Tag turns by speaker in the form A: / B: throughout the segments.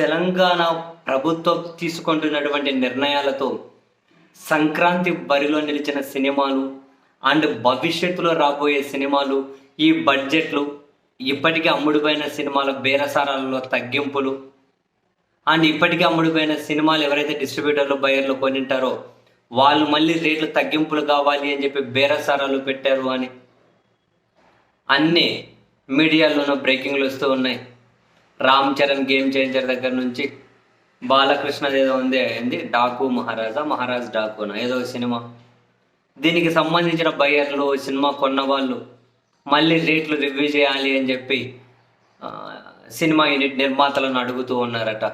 A: తెలంగాణ ప్రభుత్వం తీసుకుంటున్నటువంటి నిర్ణయాలతో సంక్రాంతి బరిలో నిలిచిన సినిమాలు అండ్ భవిష్యత్తులో రాబోయే సినిమాలు ఈ బడ్జెట్లు ఇప్పటికే అమ్ముడుపోయిన సినిమాల బేరసారాలలో తగ్గింపులు. అండ్ ఇప్పటికే అమ్ముడుపోయిన సినిమాలు ఎవరైతే డిస్ట్రిబ్యూటర్లు బయర్లు కొనింటారో వాళ్ళు మళ్ళీ రేట్లు తగ్గింపులు కావాలి అని చెప్పి బేరసారాలు పెట్టారు అని. అన్నీ మీడియాలోనూ బ్రేకింగ్లు వస్తూ ఉన్నాయి. రామ్ చరణ్ గేమ్ చేంజర్ దగ్గర నుంచి బాలకృష్ణ ఏదో ఉంది అయింది డాకు మహారాజా? మహారాజ్ డాకునా? ఏదో సినిమా. దీనికి సంబంధించిన బయ్యర్లు సినిమా కొన్న వాళ్ళు మళ్ళీ రేట్లు రివ్యూ చేయాలి అని చెప్పి సినిమా యూనిట్ నిర్మాతలను అడుగుతూ ఉన్నారట.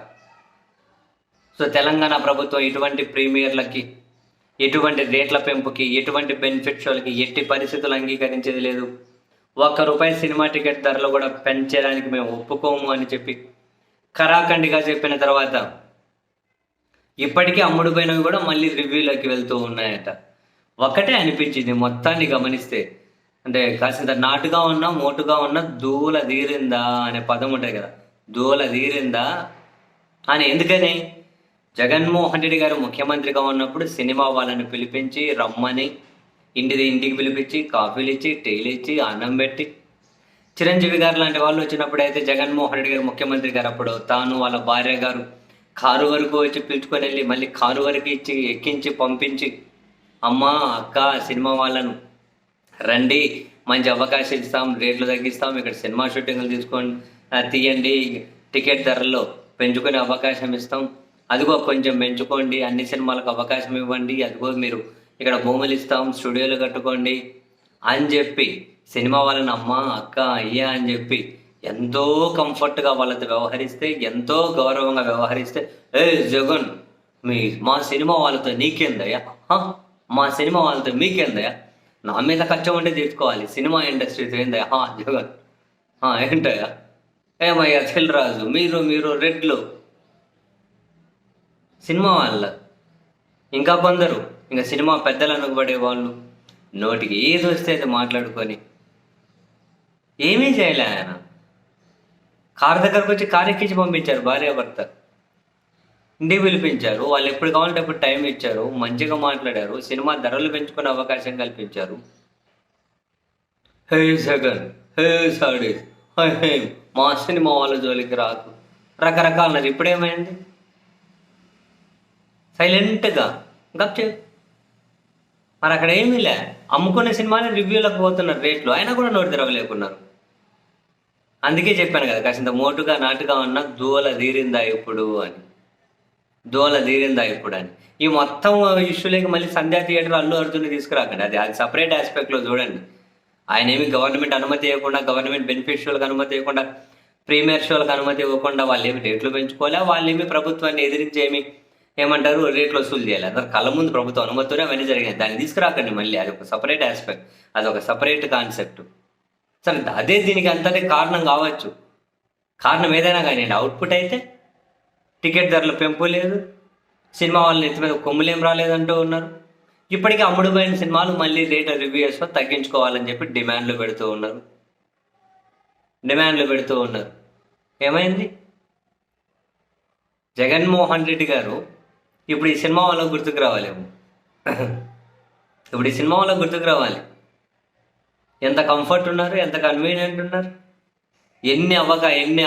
A: సో తెలంగాణ ప్రభుత్వం ఇటువంటి ప్రీమియర్లకి ఎటువంటి రేట్ల పెంపుకి ఎటువంటి బెనిఫిట్ వాళ్ళకి ఎట్టి పరిస్థితులు అంగీకరించేది లేదు. ఒక్క రూపాయి సినిమా టికెట్ ధరలు కూడా పెంచడానికి మేము ఒప్పుకోము అని చెప్పి కరాఖండిగా చెప్పిన తర్వాత ఇప్పటికీ అమ్ముడుపోయినవి కూడా మళ్ళీ రివ్యూలోకి వెళ్తూ ఉన్నాయట. ఒకటే అనిపించింది మొత్తాన్ని గమనిస్తే. అంటే కాసింత నాటుగా ఉన్నా మోటుగా ఉన్నా దూల తీరిందా అనే పదం ఉంటుంది కదా. దూల తీరిందా అని ఎందుకని? జగన్మోహన్ రెడ్డి గారు ముఖ్యమంత్రిగా ఉన్నప్పుడు సినిమా వాళ్ళని పిలిపించి రమ్మని ఇంటిది ఇంటికి పిలిపించి కాఫీలు ఇచ్చి టీలు ఇచ్చి అన్నం పెట్టి. చిరంజీవి గారు లాంటి వాళ్ళు వచ్చినప్పుడు అయితే జగన్మోహన్ రెడ్డి గారు ముఖ్యమంత్రి గారు అప్పుడు తాను వాళ్ళ భార్య గారు కారు వరకు వచ్చి పిలుచుకొని వెళ్ళి మళ్ళీ కారు వరకు ఇచ్చి ఎక్కించి పంపించి అమ్మ అక్క సినిమా వాళ్ళను రండి మంచి అవకాశం ఇస్తాం రేట్లు తగ్గిస్తాం ఇక్కడ సినిమా షూటింగ్లు తీసుకొని తీయండి టికెట్ ధరల్లో పెంచుకునే అవకాశం ఇస్తాం. అదిగో కొంచెం పెంచుకోండి అన్ని సినిమాలకు అవకాశం ఇవ్వండి అదిగో మీరు ఇక్కడ భూములు ఇస్తాం స్టూడియోలు కట్టుకోండి అని చెప్పి సినిమా వాళ్ళని అమ్మ అక్క అయ్యా అని చెప్పి ఎంతో కంఫర్ట్గా వాళ్ళతో వ్యవహరిస్తే ఎంతో గౌరవంగా వ్యవహరిస్తే ఏ జగన్ మీ మా సినిమా వాళ్ళతో నీకేందయ్యా? మా సినిమా వాళ్ళతో మీకేందయ్యా? నా మీద కష్టం ఉంటే తీసుకోవాలి సినిమా ఇండస్ట్రీతో ఏందయ్యా? హా, జగన్. ఏంటయ్యా? ఏమయ్యా చెల్లరాజు మీరు మీరు రెడ్లు. సినిమా వాళ్ళ. ఇంకా కొందరు ఇంకా సినిమా పెద్దలు అనుకుపడే వాళ్ళు నోటికి ఏది వస్తే అది మాట్లాడుకొని. ఏమీ చేయలే ఆయన. కారు దగ్గరకు వచ్చి కారు ఎక్కించి పంపించారు భార్యాభర్త ఇంటికి పిలిపించారు. వాళ్ళు ఎప్పుడు కావాలంటే అప్పుడు టైం ఇచ్చారు. మంచిగా మాట్లాడారు. సినిమా ధరలు పెంచుకునే అవకాశం కల్పించారు. హే జగన్ హే సాడీ హే మా సినిమా వాళ్ళ జోలికి రాకు. రకరకాల ఇప్పుడేమైంది? సైలెంట్గా గప్ మరి అక్కడ ఏమీ లే. అమ్ముకునే సినిమాని రివ్యూలకు పోతున్నారు రేట్లు. అయినా కూడా నోటి తెరవలేకున్నారు. అందుకే చెప్పాను కదా కాసింత మోటుగా నాటుగా ఉన్న దూల తీరిందా ఇప్పుడు అని. దోల తీరిందా ఇప్పుడు అని. ఈ మొత్తం ఇష్యూలకి మళ్ళీ సంధ్యా థియేటర్ అల్లు అర్జున్ తీసుకురాకండి. అది అది సపరేట్ ఆస్పెక్ట్లో చూడండి. ఆయన ఏమి గవర్నమెంట్ అనుమతి ఇవ్వకుండా గవర్నమెంట్ బెనిఫిట్ షోలకు అనుమతి ఇవ్వకుండా ప్రీమియర్ షోలకు అనుమతి ఇవ్వకుండా వాళ్ళు ఏమి రేట్లు పెంచుకోలే వాళ్ళు ఏమి ప్రభుత్వాన్ని ఎదిరించి ఏమి ఏమంటారు? రేట్లు వసూలు చేయాలి. అందరు కళ్ళ ముందు ప్రభుత్వం అనుమతితోనే అవన్నీ జరిగినాయి. దాన్ని తీసుకురాకండి మళ్ళీ. అది ఒక సపరేట్ ఆస్పెక్ట్ అది ఒక సపరేట్ కాన్సెప్ట్ సరే అదే దీనికి అంతటే కారణం కావచ్చు. కారణం ఏదైనా కానీ అవుట్పుట్ అయితే టికెట్ ధరలు పెంపు లేదు. సినిమా వాళ్ళ నెత్తి మీద కొమ్ములేం రాలేదంటూ ఉన్నారు. ఇప్పటికీ అమ్ముడుపోయిన సినిమాలు మళ్ళీ రేట్ రివ్యూస్ తగ్గించుకోవాలని చెప్పి డిమాండ్లు పెడుతూ ఉన్నారు. డిమాండ్లు పెడుతూ ఉన్నారు. ఏమైంది? జగన్మోహన్ రెడ్డి గారు ఇప్పుడు ఈ సినిమా వాళ్ళకు గుర్తుకు రావాలేమో. ఇప్పుడు ఈ సినిమా వాళ్ళకు గుర్తుకు రావాలి. ఎంత కంఫర్ట్ ఉన్నారు ఎంత కన్వీనియంట్ ఉన్నారు ఎన్ని అవ్వక ఎన్ని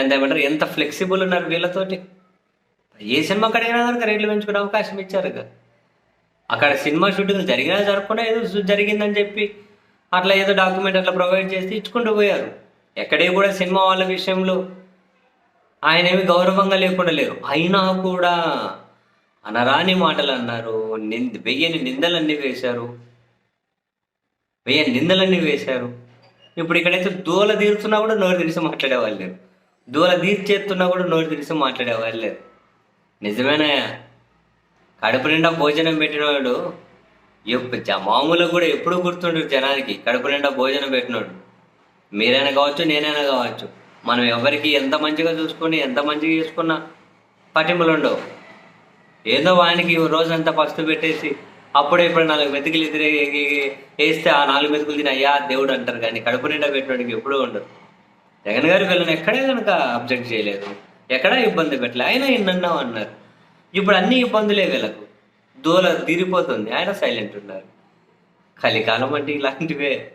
A: ఎంత ఏమంటారు ఎంత ఫ్లెక్సిబుల్ ఉన్నారు వీళ్ళతోటి. ఏ సినిమా కడిగినా కనుక రేట్లు పెంచుకునే అవకాశం ఇచ్చారు కదా అక్కడ సినిమా షూటింగ్ జరిగినా జరగకుండా ఏదో జరిగిందని చెప్పి అట్లా ఏదో డాక్యుమెంట్ అట్లా ప్రొవైడ్ చేసి ఇచ్చుకుంటూ పోయారు. ఎక్కడే కూడా సినిమా వాళ్ళ విషయంలో ఆయన ఏమి గౌరవంగా లేకుండా లేరు. అయినా కూడా అనరాని మాటలు అన్నారు నింద వెయ్యని నిందలన్నీ వేశారు. వెయ్యని నిందలన్నీ వేశారు. ఇప్పుడు ఇక్కడైతే దూల తీరుతున్నా కూడా నోరు తెలిసి మాట్లాడేవాళ్ళు లేరు. దూల తీర్చేస్తున్నా కూడా నోరు తెలిసి మాట్లాడేవాళ్ళు లేరు. నిజమేనాయా కడుపు నిండా భోజనం పెట్టినవాడు ఎప్పు- మామూలుగా కూడా ఎప్పుడు గుర్తుండరు జనానికి కడుపు నిండా భోజనం పెట్టినోడు. మీరైనా కావచ్చు నేనైనా కావచ్చు. మనం ఎవరికి ఎంత మంచిగా చూసుకొని ఎంత మంచిగా చేసుకున్నా పట్టింపులు ఉండవు ఏదో వానికి రోజంతా పస్తు పెట్టేసి అప్పుడే ఇప్పుడు నాలుగు మెతుకులు ఎదురే వేస్తే ఆ నాలుగు మెతుకులు తిని అయ్యా దేవుడు అంటారు కానీ కడుపు నిండా పెట్టడానికి ఎప్పుడూ ఉండదు. జగన్ గారు వీళ్ళని ఎక్కడే కనుక అబ్జెక్ట్ చేయలేదు. ఎక్కడా ఇబ్బంది పెట్టలే. ఆయన ఎన్నన్నావు అన్నారు. ఇప్పుడు అన్ని ఇబ్బందులే వీళ్ళకు. దూల తీరిపోతుంది. ఆయన సైలెంట్ ఉన్నారు. కలికాలం అంటే ఇలాంటివే.